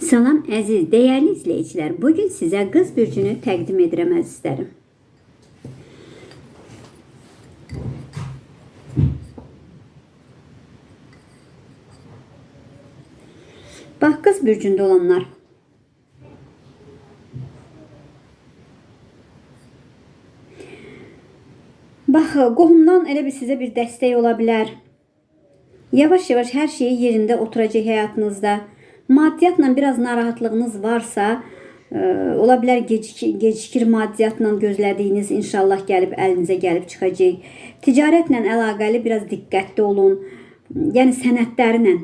Salam əziz, dəyərli izləyicilər. Bu gün sizə qız bürcünü təqdim edirəm əzizlərim. Bax qız bürcündə olanlar. Bax, qohumdan elə bir sizə bir dəstək ola bilər. Yavaş-yavaş hər şey yerində oturacaq həyatınızda. Maddiyyatla biraz narahatlığınız varsa, e, ola bilər gecikir, gecikir maddiyyatla gözlədiyiniz inşallah gəlib əlinizə gəlib çıxacaq. Ticarətlə əlaqəli biraz diqqətli olun. Yəni sənədlərlə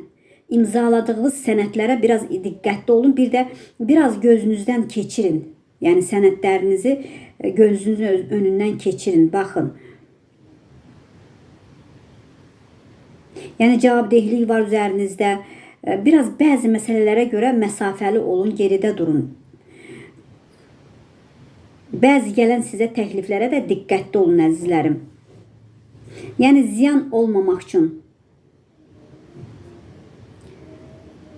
imzaladığınız sənədlərə biraz diqqətli olun. Bir də biraz gözünüzdən keçirin. Yəni sənədlərinizi e, gözünüzün öz- önündən keçirin. Baxın. Yəni cavabdehlik var üzərinizdə. E, Biraz bəzi məsələlərə görə məsafəli olun, geridə durun. Bəzi gələn sizə təkliflərə də diqqətli olun əzizlərim. Yəni ziyan olmamaq üçün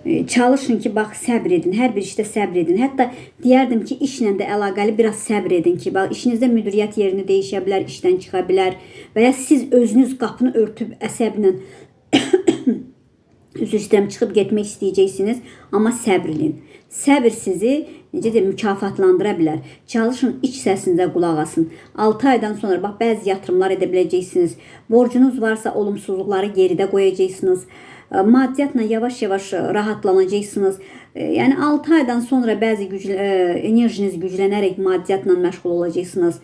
E, çalışın ki, bax səbr edin. Hər bir işdə səbr edin. Hətta deyərdim ki, işlə də əlaqəli biraz səbr edin ki, bax işinizdə müdiriyyət yerini dəyişə bilər, işdən çıxa bilər və ya siz özünüz qapını örtüb əsəblə istəyirəm çıxıb getmək istəyəcəksiniz, amma səbr edin. Səbr sizi necə deyim mükafatlandıra bilər. Çalışın iç səsinizə qulaq asın. 6 aydan sonra bax bəzi yatırımlar edə biləcəksiniz. Borcunuz varsa olumsuzluqları geridə qoyacaqsınız. E, Maddiyyatla yavaş-yavaş rahatlanacaqsınız. E, Yəni 6 aydan sonra bəzi güclü, e, enerjiniz güclənərək maddiyyatla məşğul olacaqsınız.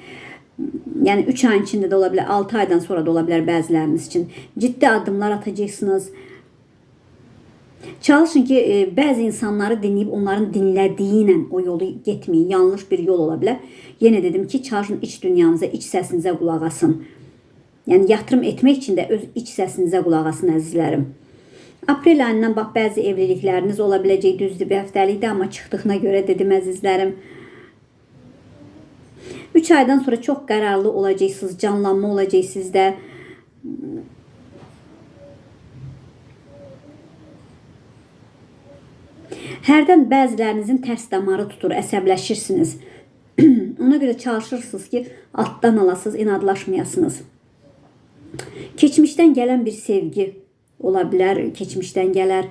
Yəni 3 ayın içində də ola bilər, 6 aydan sonra da ola bilər bəziləriniz üçün. Ciddi addımlar atacaqsınız. Çalışın ki, e, bəzi insanları dinləyib onların dinlədiyi o yolu getməyin. Yanlış bir yol ola bilər. Yenə dedim ki, çalışın iç dünyanıza, iç səsinizə qulaq asın. Yəni yatırım etmək üçün də öz iç səsinizə qulaq asın əzizlərim. Aprel ayından bax bəzi evlilikləriniz ola biləcək düzdür bir həftəlikdə, amma çıxdığına görə dedim əzizlərim. 3 aydan sonra çox qərarlı olacaqsınız, canlanma olacaq sizdə. Hərdən bəzilərinizin tərs damarı tutur, əsəbləşirsiniz. Ona görə çalışırsınız ki, altdan alasınız, inadlaşmayasınız. Keçmişdən gələn bir sevgi ola bilər, keçmişdən gələr.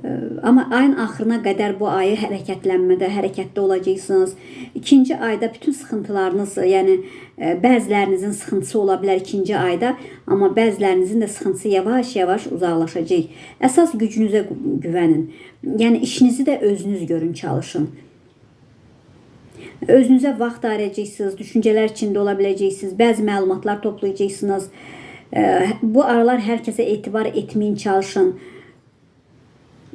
Ə, Amma ayın axırına qədər bu ayı hərəkətlənmədə, hərəkətdə olacaqsınız. İkinci ayda bütün sıxıntılarınız, yəni ə, bəzilərinizin sıxıntısı ola bilər ikinci ayda, amma bəzilərinizin də sıxıntısı yavaş-yavaş uzaqlaşacaq. Əsas gücünüzə gü- güvənin. Yəni işinizi də özünüz görün, çalışın. Özünüzə vaxt ayıracaqsınız, düşüncələr içində ola biləcəksiniz, bəzi məlumatlar toplayacaqsınız. Ə, Bu aralar hər kəsə etibar etməyin, çalışın.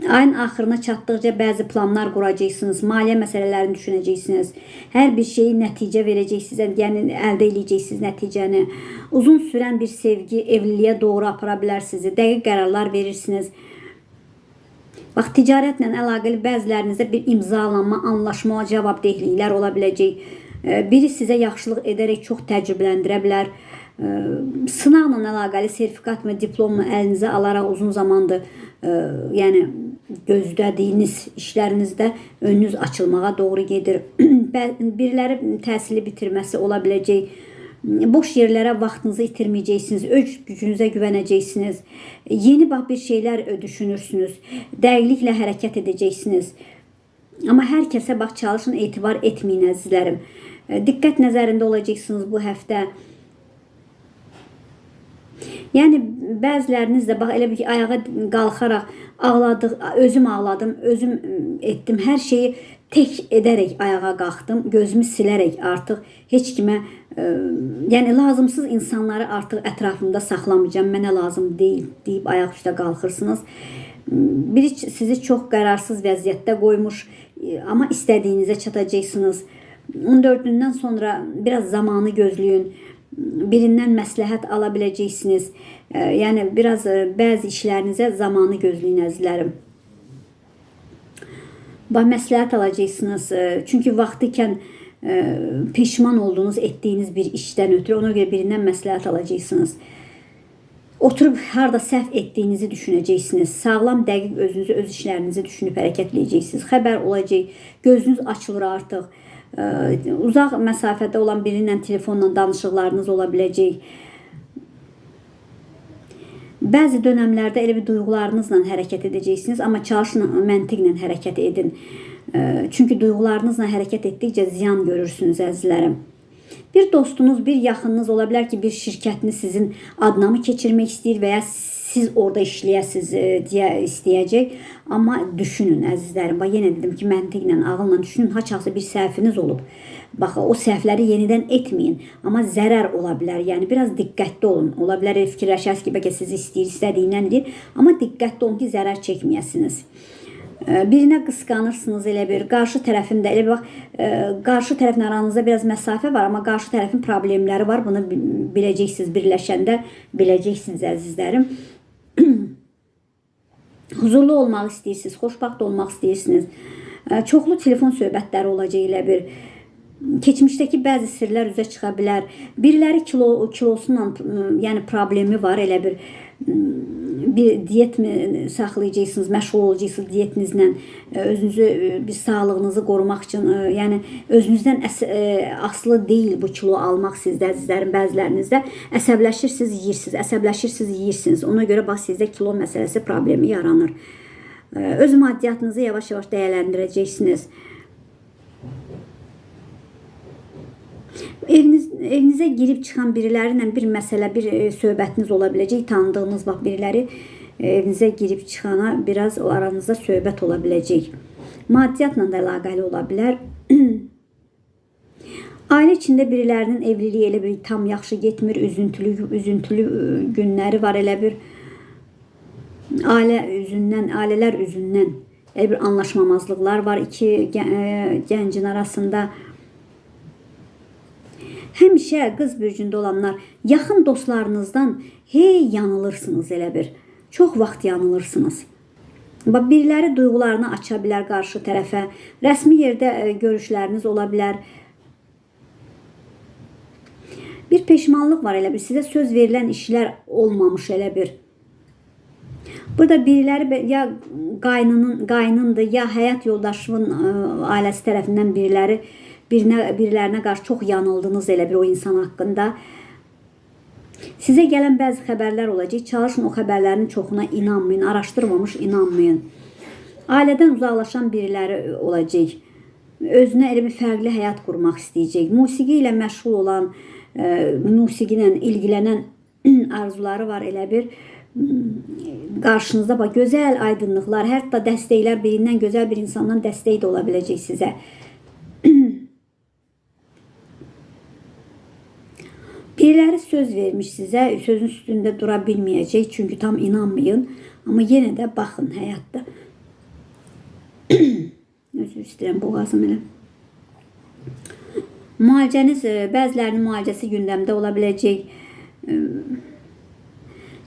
Ayın axırına çatdıqca bəzi planlar quracaqsınız, maliyyə məsələlərini düşünəcəksiniz. Hər bir şeyi nəticə verəcəksiniz, yəni əldə edəcəksiniz nəticəni. Uzun sürən bir sevgi evliliyə doğru apara bilər sizi. Dəqiq qərarlar verirsiniz. Bax ticarətlə əlaqəli bəzilərinizdə bir imzalanma, anlaşma, cavabdehliklər ola biləcək. Biri sizə yaxşılıq edərək çox təcrübələndirə bilər. Sınaqla əlaqəli sertifikatmı, diplommu əlinizə alaraq uzun zamandır, yəni gözlədiyiniz işlərinizdə önünüz açılmağa doğru gedir. Biriləri təhsili bitirməsi ola biləcək. Boş yerlərə vaxtınızı itirməyəcəksiniz, öz gücünüzə güvənəcəksiniz. Yeni bax bir şeylər düşünürsünüz. Dəqiqliklə hərəkət edəcəksiniz. Amma hər kəsə bax çalışın etibar etməyin əzizlərim. Diqqət nəzərində olacaqsınız bu həftə. Yəni bəziləriniz də bax elə bir ki, ayağa qalxaraq ağladıq, özüm ağladım, özüm etdim. Hər şeyi tək edərək ayağa qalxdım, gözümü silərək artıq heç kimə ə, yəni lazımsız insanları artıq ətrafımda saxlamayacağam. Mənə lazım deyil deyib ayaq üstə qalxırsınız. Biri sizi çox qərarsız vəziyyətdə qoymuş, e, amma istədiyinizə çatacaqsınız. 14-ündən sonra biraz zamanı gözləyin. Birindən məsləhət ala biləcəksiniz. E, Yəni biraz e, bəzi işlərinizə zamanı gözləyin əzizlərim. Bax məsləhət alacaqsınız. E, Çünki vaxtı ikən e, peşman olduğunuz etdiyiniz bir işdən ötürü ona görə birindən məsləhət alacaqsınız. Oturub harda səhv etdiyinizi düşünəcəksiniz. Sağlam, dəqiq özünüzü, öz işlərinizi düşünüb hərəkətləyəcəksiniz. Xəbər olacaq, gözünüz açılır artıq. Ə, Uzaq məsafədə olan biri ilə telefonla danışıqlarınız ola biləcək. Bəzi dönəmlərdə elə bir duyğularınızla hərəkət edəcəksiniz, amma çalışın məntiqlə hərəkət edin. Ə, Çünki duyğularınızla hərəkət etdikcə ziyan görürsünüz əzizlərim. Bir dostunuz, bir yaxınınız ola bilər ki, bir şirkətini sizin adına mı keçirmək istəyir və ya siz orada işləyəsiniz e, deyə istəyəcək. Amma düşünün əzizlərim. Bax yenə dedim ki, məntiqlə, ağılla düşünün. Haçaqsa bir səhviniz olub. Bax o səhvləri yenidən etməyin. Amma zərər ola bilər. Yəni biraz diqqətli olun. Ola bilər el fikirləşəsiniz ki, bəlkə siz istəyir, istədiyinəndir. Amma diqqətli olun ki, zərər çəkməyəsiniz. Ə, Birinə qısqanırsınız elə bir. Qarşı tərəfində elə bir bax, qarşı tərəflə aranızda biraz məsafə var, amma qarşı tərəfin problemləri var. Bunu bi- biləcəksiniz birləşəndə, biləcəksiniz əzizlərim. Huzurlu olmaq istəyirsiniz, xoşbəxt olmaq istəyirsiniz. Çoxlu telefon söhbətləri olacaq elə bir. Keçmişdəki bəzi sirlər üzə çıxa bilər. Biriləri kilo kilosunla, ə, yəni problemi var elə bir bir diyet mi saxlayacaqsınız, məşğul olacaqsınız diyetinizlə, ə, özünüzü ə, bir sağlığınızı qorumaq üçün, ə, yəni özünüzdən əs ə, asılı deyil bu kilo almaq sizdə əzizlərim bəzilərinizdə. Əsəbləşirsiniz, yeyirsiniz, əsəbləşirsiniz, yeyirsiniz. Ona görə bax sizdə kilo məsələsi problemi yaranır. Öz maddiyyatınızı yavaş-yavaş dəyərləndirəcəksiniz. Eviniz evinizə girib çıxan biriləri ilə bir məsələ, bir e, söhbətiniz ola. Tanıdığınız bax biriləri e, evinizə girib çıxana biraz o aranızda söhbət ola biləcək. Maddiyyatla da əlaqəli ola bilər. Ailə içində birilərinin elə bir tam yaxşı getmir, üzüntülü, üzüntülü e, günləri var elə bir ailə üzündən, ailələr üzündən elə bir anlaşmamazlıqlar var iki e, gəncin arasında. Həmişə qız bürcündə olanlar yaxın dostlarınızdan hey yanılırsınız elə bir. Çox vaxt yanılırsınız. Bax biriləri duyğularını aça bilər qarşı tərəfə. Rəsmi yerdə e, görüşləriniz ola bilər. Bir peşmanlıq var elə bir. Sizə söz verilən işlər olmamış elə bir. Burada biriləri ya qaynının qaynındır, ya həyat yoldaşının ə, ailəsi tərəfindən biriləri birinə birilərinə qarşı çox yanıldınız elə bir o insan haqqında. Sizə gələn bəzi xəbərlər olacaq. Çalışın o xəbərlərin çoxuna inanmayın, araşdırmamış inanmayın. Ailədən uzaqlaşan biriləri olacaq. Özünə elə bir fərqli həyat qurmaq istəyəcək. Musiqi ilə məşğul olan, ə, musiqi ilə ilgilənən arzuları var elə bir qarşınızda bax gözəl aydınlıqlar, hətta dəstəklər birindən gözəl bir insandan dəstək də ola biləcək sizə. Biriləri söz vermiş sizə, sözün üstündə dura bilməyəcək, çünki tam inanmayın. Amma yenə də baxın həyatda. Özür istəyirəm boğazım elə. Müalicəniz, e, bəzilərinin müalicəsi gündəmdə ola biləcək. E,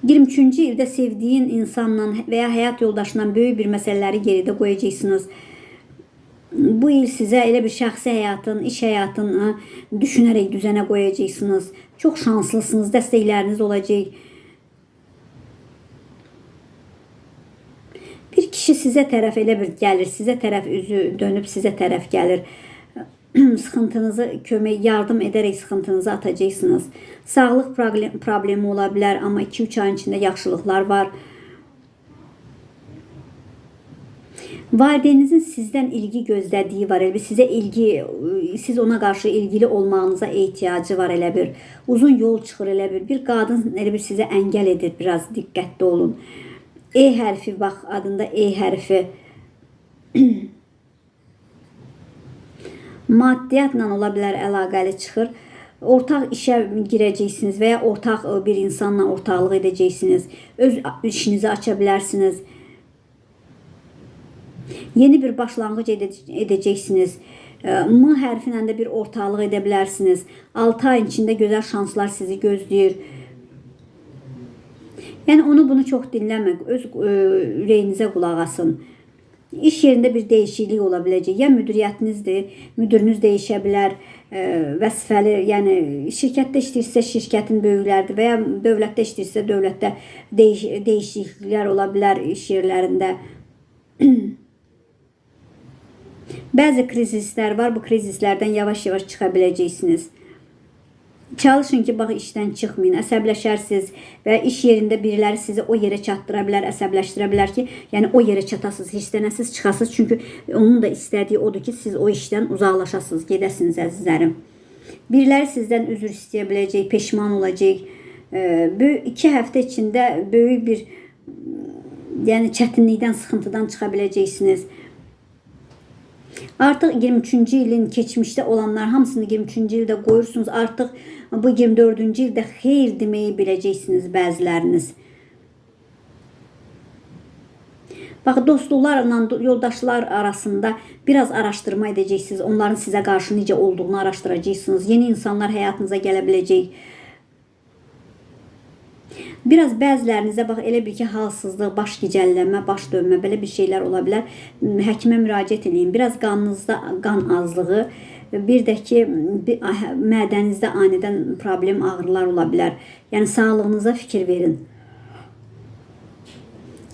23-cü ildə sevdiyin insanla və ya həyat yoldaşından böyük bir məsələləri geridə qoyacaqsınız. Bu il sizə elə bir şəxsi həyatın, iş həyatını düşünərək düzənə qoyacaqsınız. Çox şanslısınız, dəstəkləriniz olacaq. Bir kişi sizə tərəf elə bir gəlir, sizə tərəf üzü dönüb sizə tərəf gəlir. sıxıntınızı kömək, yardım edərək sıxıntınızı atacaqsınız. Sağlıq problem- problemi ola bilər, amma 2-3 ayın içində yaxşılıqlar var. Valideyninizin sizdən ilgi gözlədiyi var. Elə bir sizə ilgi, siz ona qarşı ilgili olmağınıza ehtiyacı var elə bir. Uzun yol çıxır elə bir. Bir qadın elə bir sizə edir. Biraz diqqətli olun. E hərfi bax adında E hərfi maddiyyatla ola bilər əlaqəli çıxır. Ortaq işə girəcəksiniz və ya ortaq ə, bir insanla ortaqlıq edəcəksiniz. Öz işinizi aça bilərsiniz. Yeni bir başlanğıc edəcək- edəcəksiniz. M hərfi ilə də bir ortaqlıq edə bilərsiniz. 6 ayın içində gözəl şanslar sizi gözləyir. Yəni onu bunu çox dinləmək, öz ürəyinizə qulaq asın. İş yerində bir dəyişiklik ola biləcək. Ya müdiriyyətinizdir, müdiriniz dəyişə bilər, e, vəzifəli, yəni şirkətdə işləyirsə şirkətin böyükləridir və ya dövlətdə işləyirsə dövlətdə dəyiş dəyişikliklər iş yerlərində. Bəzi krizislər var. Bu krizislərdən yavaş-yavaş çıxa biləcəksiniz. Çalışın ki, bax işdən çıxmayın, əsəbləşərsiniz və iş yerində biriləri sizi o yerə çatdıra bilər, əsəbləşdirə bilər ki, yəni o yerə çatasınız, hirslənəsiz, çıxasınız. Çünki onun da istədiyi odur ki, siz o işdən uzaqlaşasınız, gedəsiniz əzizlərim. Biriləri sizdən üzr istəyə biləcək, peşman olacaq. Bu iki həftə içində böyük bir yəni çətinlikdən, sıxıntıdan çıxa biləcəksiniz. Artıq 23-cü ilin keçmişdə olanlar hamısını 23-cü ildə qoyursunuz. Artıq bu 24-cü ildə xeyir deməyi biləcəksiniz bəziləriniz. Bax dostluqlarla yoldaşlar arasında biraz araşdırma edəcəksiniz. Onların sizə qarşı necə olduğunu araşdıracaqsınız. Yeni insanlar həyatınıza gələ biləcək. Biraz bəzilərinizə bax elə bir ki, halsızlıq, baş gicəllənmə, baş dönmə belə bir şeylər ola bilər. Həkimə müraciət eləyin. Biraz qanınızda qan azlığı, bir də ki, ah, mədənizdə anidən problem, ağrılar ola bilər. Yəni sağlığınıza fikir verin.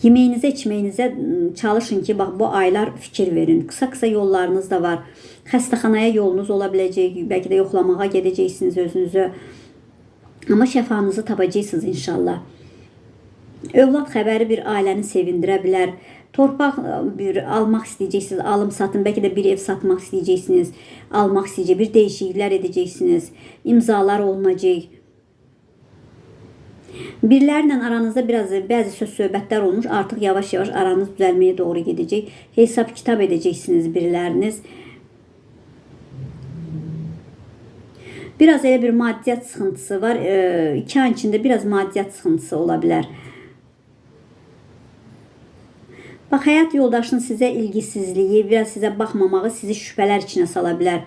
Yeməyinizə, içməyinizə çalışın ki, bax bu aylar fikir verin. Qısa-qısa yollarınız da var. Xəstəxanaya yolunuz ola biləcək, bəlkə də yoxlamağa gedəcəksiniz özünüzü. Amma şəfanızı tapacaqsınız inşallah. Övlad xəbəri bir ailəni sevindirə bilər. Torpaq ə, bir almaq istəyəcəksiniz, alım satın, bəlkə də bir ev satmaq istəyəcəksiniz, almaq istəyəcək, bir dəyişikliklər edəcəksiniz, imzalar olunacaq. Birilərlə aranızda biraz bəzi söz söhbətlər olmuş, artıq yavaş-yavaş aranız düzəlməyə doğru gedəcək. Hesab kitab edəcəksiniz biriləriniz. Biraz elə bir maddiyyat sıxıntısı var. Ee, iki ay içində biraz maddiyyat sıxıntısı ola bilər. Bax, həyat yoldaşının sizə ilgisizliyi, biraz sizə baxmamağı sizi şübhələr içinə sala bilər.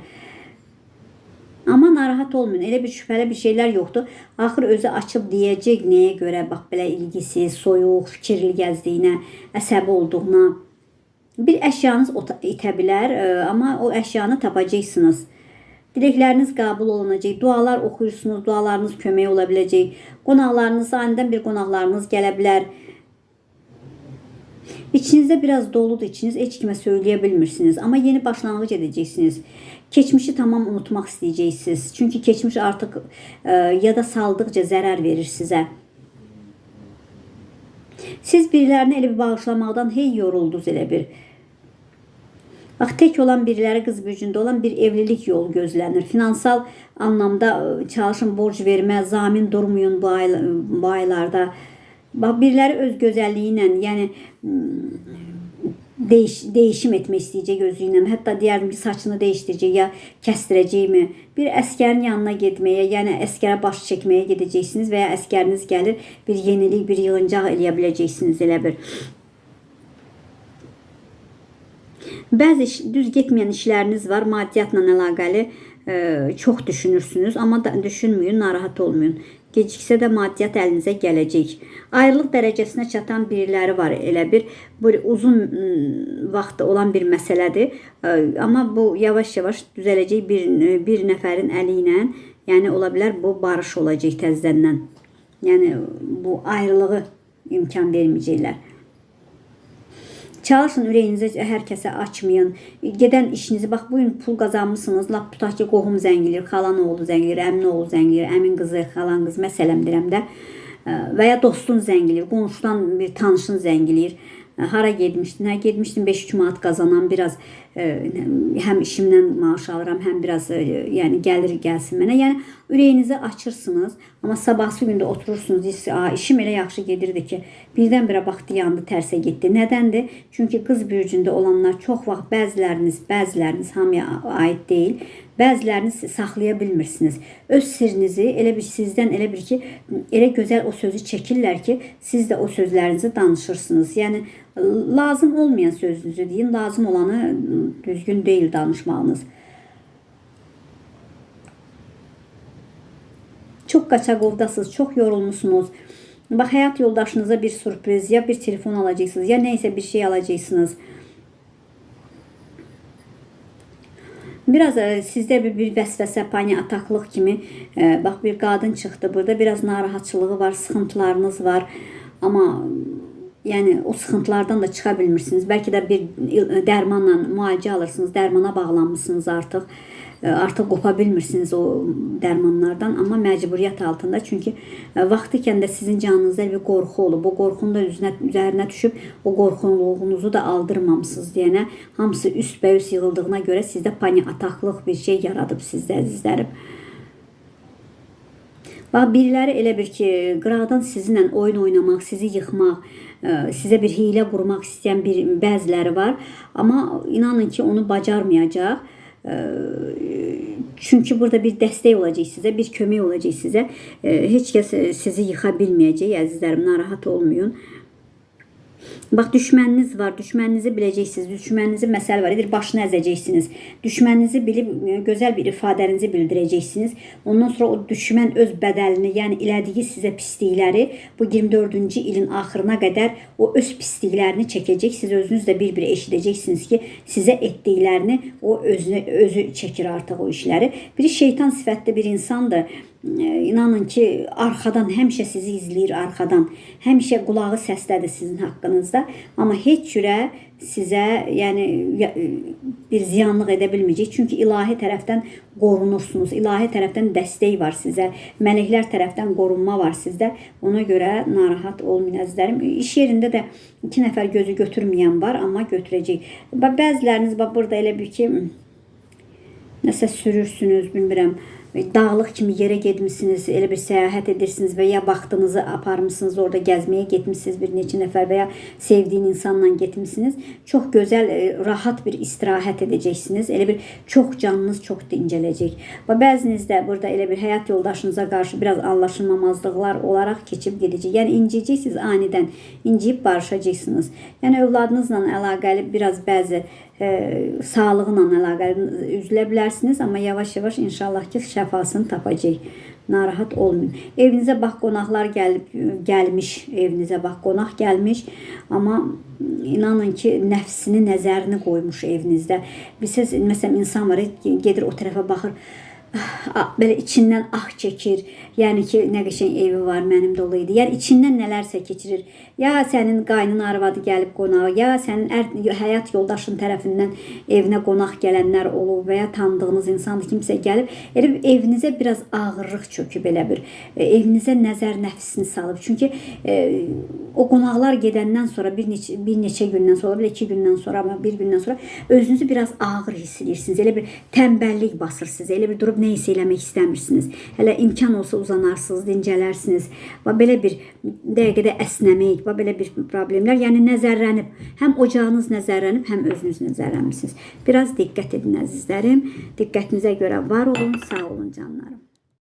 Amma narahat olmayın. Elə bir şübhəli bir şeylər yoxdur. Axır özü açıb deyəcək nəyə görə bax belə ilgisiz, soyuq, fikirli gəzdiyinə, əsəbi olduğuna. Bir əşyanız itə bilər, e, amma o əşyanı tapacaqsınız. Diləkləriniz qəbul olunacaq. Dualar oxuyursunuz, dualarınız kömək ola biləcək. Qonaqlarınız anidən bir qonaqlarınız gələ bilər. İçinizdə biraz doludur, içiniz heç kimə söyləyə bilmirsiniz, amma yeni başlanğıc edəcəksiniz. Keçmişi tamam unutmaq istəyəcəksiniz. Çünki keçmiş artıq e, yada saldıqca zərər verir sizə. Siz birilərini elə bir bağışlamaqdan hey yoruldunuz elə bir. Bax tək olan biriləri qız gücündə olan bir evlilik yolu gözlənir. Finansal anlamda e, çalışın borc vermə, zamin durmayın bu, ay, bu aylarda. Bax biriləri öz gözəlliyi ilə, yəni değiş, değişim etmək istəyəcək özü ilə. Hətta deyərdim ki, saçını dəyişdirəcək ya kəsdirəcəkmi? Bir əskərin yanına getməyə, yəni əskərə baş çəkməyə gedəcəksiniz və ya əskəriniz gəlir, bir yenilik, bir yığıncaq eləyə biləcəksiniz elə bir. Bəzi iş, düz getməyən işləriniz var, maddiyyatla əlaqəli e, çox düşünürsünüz, amma da düşünməyin, narahat olmayın. Geciksə də maddiyyat əlinizə gələcək. Ayrılıq dərəcəsinə çatan biriləri var elə bir bu uzun ım, vaxt olan bir məsələdir. E, Amma bu yavaş-yavaş düzələcək bir bir nəfərin əli ilə, yəni ola bilər bu barış olacaq təzədən. Yəni bu ayrılığı imkan verməyəcəklər. Çalışın ürəyinizi hər kəsə açmayın. Gedən işinizi bax bu gün pul qazanmısınız. Lap tutaq ki, qohum zəngiləyir, xalan oğlu zəngiləyir, əmin oğlu zəngiləyir, əmin qızı, xalan qız məsələm deyirəm də. Və ya dostun zəngiləyir, qonşudan bir tanışın zəngiləyir. Ə, Hara getmişdin? Hə, getmişdim 5-3 manat qazanan biraz ə, həm işimdən maaş alıram, həm biraz ə, yəni gəlir gəlsin mənə. Yəni ürəyinizi açırsınız, amma sabahsı gündə oturursunuz, deyirsiniz, "A, işim elə yaxşı gedirdi ki, birdən-birə baxdı yandı, tərsə getdi." Nədəndir? Çünki qız bürcündə olanlar çox vaxt bəziləriniz, bəziləriniz hamıya aid deyil, bəziləriniz saxlaya bilmirsiniz. Öz sirrinizi elə bir sizdən elə bir ki, elə gözəl o sözü çəkirlər ki, siz də o sözlərinizi danışırsınız. Yəni lazım olmayan sözünüzü deyin, lazım olanı düzgün deyil danışmağınız. Çok kaçak kaçagovdasınız, çok yorulmuşsunuz. Bak hayat yoldaşınıza bir sürpriz ya bir telefon alacaksınız ya neyse bir şey alacaksınız. Biraz e, sizdə bir, bir vəsvəsə, pani ataqlıq kimi e, bax bir qadın çıxdı. Burada biraz narahatçılığı var, sıxıntılarınız var. Amma yəni o sıxıntılardan da çıxa bilmirsiniz. Bəlkə də bir e, dərmanla müalicə alırsınız, dərmana bağlanmısınız artıq. E, Artıq qopa bilmirsiniz o dərmanlardan, amma məcburiyyət altında. Çünki e, vaxtı ikən də sizin canınızda bir qorxu olub. O qorxunun da üzünə, üzərinə düşüb o qorxunluğunuzu da aldırmamısınız deyənə hamısı üst-bəüst yığıldığına görə sizdə pani ataqlıq bir şey yaradıb sizdə əzizlərim. Bax biriləri elə bir ki, qıraqdan sizinlə oyun oynamaq, sizi yıxmaq, ə, sizə bir hiylə qurmaq istəyən bir bəziləri var, amma inanın ki, onu bacarmayacaq. Ə, Çünki burada bir dəstək olacaq sizə, bir kömək olacaq sizə. Ə, Heç kəs sizi yıxa bilməyəcək, əzizlərim, narahat olmayın. Bax düşməniniz var, düşməninizi biləcəksiniz. Düşməninizin məsələ var, edir başını əzəcəksiniz. Düşməninizi bilib e, gözəl bir ifadənizi bildirəcəksiniz. Ondan sonra o düşmən öz bədəlini, yəni elədiyi sizə pislikləri bu 24-cü ilin axırına qədər o öz pisliklərini çəkəcək. Siz özünüz də bir-bir eşidəcəksiniz ki, sizə etdiklərini o özünü özü çəkir artıq o işləri. Biri şeytan sifətli bir insandır. İnanın ki, arxadan həmişə sizi izləyir arxadan. Həmişə qulağı səslədir sizin haqqınızda, amma heç cürə sizə, yəni bir ziyanlıq edə bilməyəcək. Çünki ilahi tərəfdən qorunursunuz. İlahi tərəfdən dəstək var sizə. Mələklər tərəfdən qorunma var sizdə. Ona görə narahat olmayın əzizlərim. İş yerində də 2 nəfər gözü götürməyən var, amma götürəcək. Bəziləriniz bax burada elə bir ki, nəsə sürürsünüz, bilmirəm, dağlıq kimi yerə getmisiniz, elə bir səyahət edirsiniz və ya vaxtınızı aparmısınız, orada gəzməyə getmisiniz bir neçə nəfər və ya sevdiyin insanla getmisiniz. Çox gözəl, e, rahat bir istirahət edəcəksiniz. Elə bir çox canınız çox dincələcək. Və bəziniz də burada elə bir həyat yoldaşınıza qarşı biraz anlaşılmamazlıqlar olaraq keçib gedəcək. Yəni inciyəcəksiniz anidən, inciyib barışacaqsınız. Yəni övladınızla əlaqəli biraz bəzi e, sağlığına əlaqəli üzülə bilərsiniz, amma yavaş-yavaş inşallah ki şəfasını tapacaq. Narahat olmayın. Evinizə bax qonaqlar gəlib gəlmiş, evinizə bax qonaq gəlmiş, amma inanın ki nəfsini, nəzərini qoymuş evinizdə. Bilirsiniz, məsələn insan var, gedir o tərəfə baxır, ah, belə içindən ah çəkir. Yəni ki, nə qəşəng evi var, mənim də olaydı. Yəni içindən nələrsə keçirir. Ya sənin qaynın arvadı gəlib qonağa, ya sənin ər, həyat yoldaşın tərəfindən evinə qonaq gələnlər olub və ya tanıdığınız insandır, kimsə gəlib, elə evinizə biraz ağırlıq çöküb elə bir. E, evinizə nəzər nəfsini salıb. Çünki e, o qonaqlar gedəndən sonra bir neçə bir neçə gündən sonra, bir iki gündən sonra, amma bir gündən sonra özünüzü biraz ağır hiss edirsiniz. Elə bir tənbəllik basır sizə. Elə bir durub nə isə eləmək istəmirsiniz. Hələ imkan olsa uzanarsınız, dincələrsiniz. Və belə bir dəqiqədə əsnəmək, və belə bir problemlər, yəni nəzərlənib, həm ocağınız nəzərlənib, həm özünüz nəzərlənmisiniz. Biraz diqqət edin əzizlərim. Diqqətinizə görə var olun, sağ olun canlarım.